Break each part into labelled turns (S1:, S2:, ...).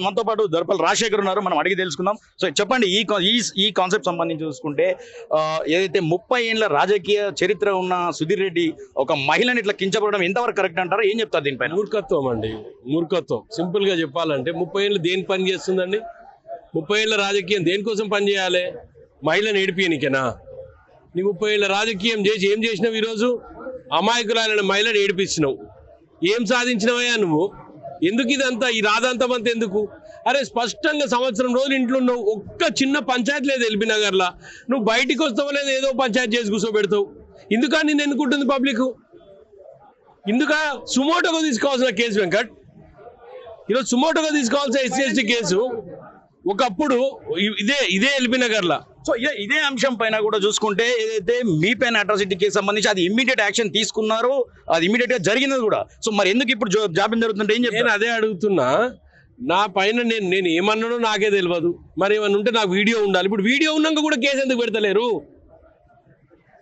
S1: మనతో పాటు దొరపల్ రాజశేఖర్ ఉన్నారు. మనం అడిగి తెలుసుకుందాం. సో చెప్పండి ఈ కా- ఈ ఈ కాన్సెప్ట్ సంబంధించి చూసుకుంటే ఏదైతే ముప్పై ఏళ్ళ రాజకీయ చరిత్ర ఉన్న సుధీర్ రెడ్డి ఒక మహిళని ఇట్లా కించపడడం ఎంతవరకు కరెక్ట్ అంటారు ఏం చెప్తారు దీనిపైన?
S2: మూర్ఖత్వం అండి. మూర్ఖత్వం. సింపుల్గా చెప్పాలంటే ముప్పై ఏళ్ళు దేని పని చేస్తుందండి? ముప్పై ఏళ్ళ రాజకీయం దేనికోసం పని చేయాలి? మహిళను ఏడిపియనికేనా? నీ ముప్పై ఏళ్ళ రాజకీయం చేసి ఏం చేసినావు ఈరోజు? అమాయకురాలైన మహిళను ఏడిపించినావు ఏం సాధించినవయ్యా నువ్వు? ఎందుకు ఇదంతా? ఈ రాదంతం ఎందుకు? అరే స్పష్టంగా సంవత్సరం రోజులు ఇంట్లో ఉన్నావు. ఒక్క చిన్న పంచాయతీ లేదు ఎల్బీ నగర్లో. నువ్వు బయటికి వస్తావు లేదు ఏదో పంచాయతీ చేసి కూర్చోబెడతావు. ఇందుకా నేను ఎన్నుకుంటుంది పబ్లిక్? ఇందుక సుమోటోగా తీసుకోవాల్సిన కేసు వెంకట్? ఈరోజు సుమోటోగా తీసుకోవాల్సిన ఎస్సీ ఎస్టీ కేసు ఒకప్పుడు ఇదే ఇదే ఎల్బీ నగర్లో.
S1: సో ఇదే ఇదే అంశం పైన కూడా చూసుకుంటే ఏదైతే మీ పైన అట్రాసిటీకి సంబంధించి అది ఇమ్మీడియట్ యాక్షన్ తీసుకున్నారో అది ఇమ్మీడియట్గా జరిగినది కూడా. సో మరి ఎందుకు ఇప్పుడు జాబ్యం జరుగుతుంటే ఏం
S2: నేను అదే అడుగుతున్నా నా పైన నేను నేను ఏమన్నానో నాకే తెలియదు మరి ఏమన్నా ఉంటే నాకు వీడియో ఉండాలి. ఇప్పుడు వీడియో ఉన్నాక కూడా కేసు ఎందుకు పెడతలేరు?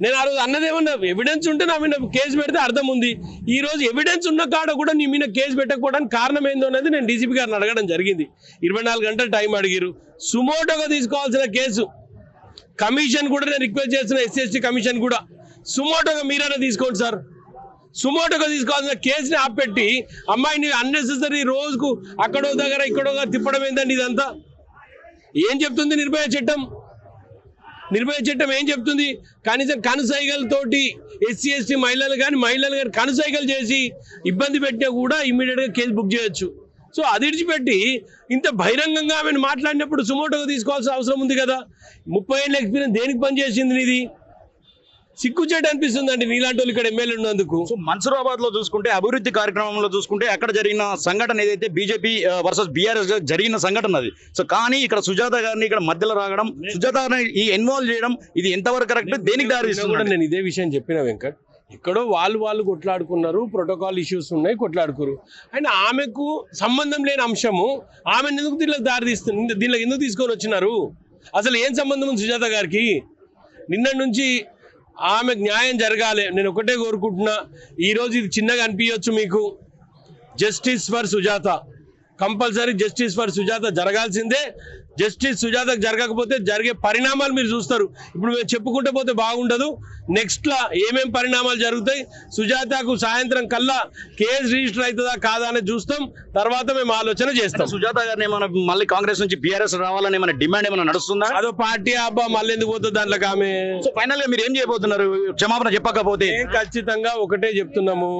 S2: నేను ఆ రోజు అన్నదేమన్నా ఎవిడెన్స్ ఉంటే నా మీద కేసు పెడితే అర్థం ఉంది. ఈ రోజు ఎవిడెన్స్ ఉన్న కాడ కూడా నీ మీద కేసు పెట్టకపోవడానికి కారణం ఏందో అనేది నేను డీసీపీ గారిని అడగడం జరిగింది. ఇరవై నాలుగు గంటలు టైం అడిగిరు సుమోటోగా తీసుకోవాల్సిన కేసు కమిషన్ కూడా నేను రిక్వెస్ట్ చేస్తున్న ఎస్సీ కమిషన్ కూడా సుమోటోగా మీరైనా తీసుకోండి సార్. సుమోటోగా తీసుకోవాల్సిన కేసుని ఆపెట్టి అమ్మాయిని అన్నెసెసరీ రోజుకు అక్కడో దగ్గర ఇక్కడో తిప్పడం ఏందండి ఇదంతా? ఏం చెప్తుంది నిర్భయ చట్టం? నిర్భయ చట్టం ఏం చెప్తుంది? కనీసం కనుసైగలతోటి ఎస్సీ ఎస్టీ మహిళలు కానీ మహిళలు కానీ కనుసైగలు చేసి ఇబ్బంది పెట్టినా కూడా ఇమ్మీడియట్గా కేసు బుక్ చేయొచ్చు. సో అది విడిచిపెట్టి ఇంత బహిరంగంగా ఆమెను మాట్లాడినప్పుడు సుమోటోగా తీసుకోవాల్సిన అవసరం ఉంది కదా. ముప్పై ఏళ్ళ ఎక్స్పీరియన్స్ దేనికి పనిచేసింది నీది? సిగ్గుచేట అనిపిస్తుందండి నీలాంటి వాళ్ళు ఇక్కడ ఎమ్మెల్యే ఉన్నందుకు.
S1: సో మన్సూరాబాద్లో చూసుకుంటే అభివృద్ధి కార్యక్రమంలో చూసుకుంటే అక్కడ జరిగిన సంఘటన ఏదైతే బీజేపీ వర్సెస్ బీఆర్ఎస్ జరిగిన సంఘటన అది. సో కానీ ఇక్కడ సుజాత గారిని ఇక్కడ మధ్యలో రాగడం సుజాత గారిని ఈ ఇన్వాల్వ్ చేయడం ఇది ఎంతవరకు కరెక్ట్ దేనికి దారి
S2: నేను ఇదే విషయం చెప్పిన వెంకట్. ఎక్కడో వాళ్ళు వాళ్ళు కొట్లాడుకున్నారు ప్రోటోకాల్ ఇష్యూస్ ఉన్నాయి కొట్లాడుకురు. అయినా ఆమెకు సంబంధం లేని అంశము ఆమెను ఎందుకు దీనిలో దారి తీస్తుంది దీనిలో ఎందుకు తీసుకొని వచ్చినారు? అసలు ఏం సంబంధం ఉంది సుజాత గారికి? నిన్న నుంచి ఆమెకు న్యాయం జరగాలి నేను ఒకటే కోరుకుంటున్నా ఈరోజు ఇది చిన్నగా అనిపించవచ్చు మీకు. Justice for Sujatha. Compulsory justice for Sujatha జరగాల్సిందే. జస్టిస్ సుజాతకు జరగకపోతే జరిగే పరిణామాలు మీరు చూస్తారు. ఇప్పుడు మేము చెప్పుకుంటూ పోతే బాగుండదు. నెక్స్ట్ లా ఏమేం పరిణామాలు జరుగుతాయి? సుజాతకు సాయంత్రం కల్లా కేసు రిజిస్టర్ అవుతుందా కాదా అనేది చూస్తాం. తర్వాత మేము ఆలోచన చేస్తాం.
S1: సుజాత గారిని ఏమైనా మళ్ళీ కాంగ్రెస్ నుంచి బీఆర్ఎస్ రావాలని ఏమైనా డిమాండ్ ఏమైనా నడుస్తుందా?
S2: అదో పార్టీ అబ్బా మళ్ళీ ఎందుకు పోతుంది దాంట్లోకి ఆమె?
S1: సో ఫైనల్గా మీరు ఏం చేయబోతున్నారు? క్షమాపణ చెప్పకపోతే.
S2: ఖచ్చితంగా ఒకటే చెప్తున్నాము.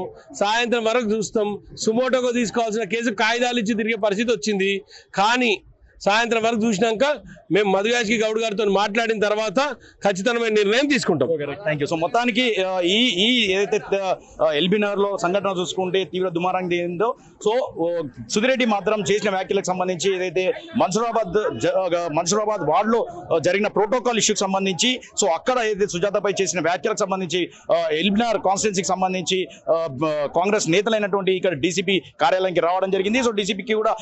S2: సాయంత్రం వరకు చూస్తాం. సుమోటోగా తీసుకోవాల్సిన కేసు కాగితాలు ఇచ్చి తిరిగే పరిస్థితి వచ్చింది. కానీ సాయంత్రం వరకు చూసినాక మేము మధుగాజ్కి గౌడ్ గారితో మాట్లాడిన తర్వాత ఖచ్చితమైన నిర్ణయం తీసుకుంటాం.
S1: థ్యాంక్ యూ సో మొత్తానికి ఈ ఈ ఏదైతే ఎల్బీ లో సంఘటన చూసుకుంటే తీవ్ర దుమారం దిగిందో సో సుధిరెడ్డి మాత్రం చేసిన వ్యాఖ్యలకు సంబంధించి ఏదైతే మన్సూరాబాద్ మన్సూరాబాద్ వార్డ్లో జరిగిన ప్రోటోకాల్ ఇష్యూకి సంబంధించి సో అక్కడ ఏదైతే సుజాతపై చేసిన వ్యాఖ్యలకు సంబంధించి ఎల్బినార్ కాన్స్టిట్యున్సీకి సంబంధించి కాంగ్రెస్ నేతలైనటువంటి ఇక్కడ డీసీపీ కార్యాలయానికి రావడం జరిగింది. సో డీసీపీకి కూడా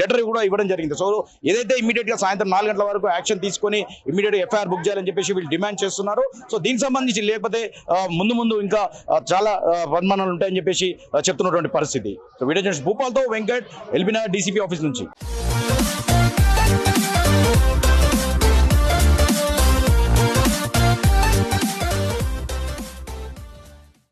S1: లెటర్ కూడా ఇవ్వడం జరిగింది. సో ఏదైతే ఇమీడియట్గా సాయంత్రం నాలుగు గంటల వరకు యాక్షన్ తీసుకొని ఇమీడియట్ ఎఫ్ఐఆర్ బుక్ చేయాలని చెప్పేసి వీళ్ళు డిమాండ్ చేస్తున్నారు. సో దీనికి సంబంధించి లేకపోతే ముందు ముందు ఇంకా చాలా వర్మానాలు ఉంటాయని చెప్పేసి చెప్తున్నటువంటి పరిస్థితి. సో వీడియో జర్నలిస్ట్ భూపాల్తో వెంకట్ ఎల్బినా డీసీపీ ఆఫీస్ నుంచి.